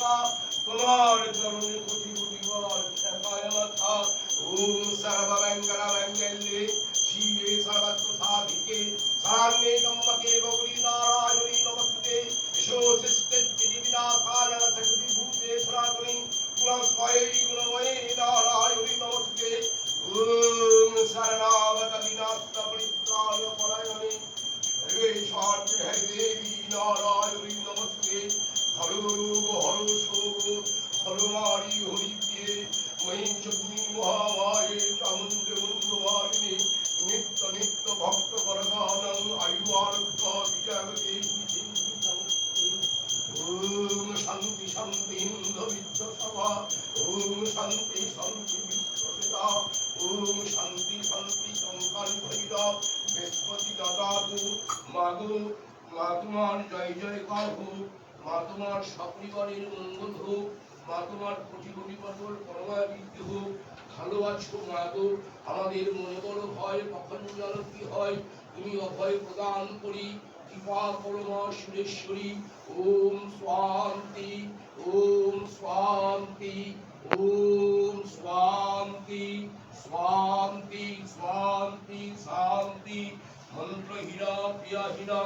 তোমার চরণে কোটি কোটি বার ঠেকায় মাথা ওম সর্বমঙ্গল মঙ্গলে শিবে সর্বত্র সাধিকে শরণ্যে ত্রম্বকে গৌরী নারায়ণী নমস্তে যশোশিষ্টে বিনাথায় সকতি ভূতে সনাতনী গুণস্বয়ে গুণময়ে নারায়ণী নমস্তে ওম শরণাগত বিনাশ পরিত্রায় পরায়ণে সর্বেশ্বর হে দেবী নারায়ণী। শান্তি শান্তি বিশ্বসেতা ওম শান্তি শান্তি কঙ্কাল ভৈরব বৃহস্পতি দাদাদু মাগু মা তোমার জয় জয় কাহু মা সপরিবারের মঙ্গল হোক মা কোটি কোটি বছর পরমায় বৃদ্ধি হোক ভালো আছো, মাগো। আমাদের মনে বড় ভয় কখন যেন কি হয়। তুমি অভয় প্রদান করি। কৃপা করো মা সুরেশ্বরী। ওম শান্তি ওম শান্তি শান্তি শান্তি শান্তি শান্তি। প্রিয়হীন প্রিয়াহীনা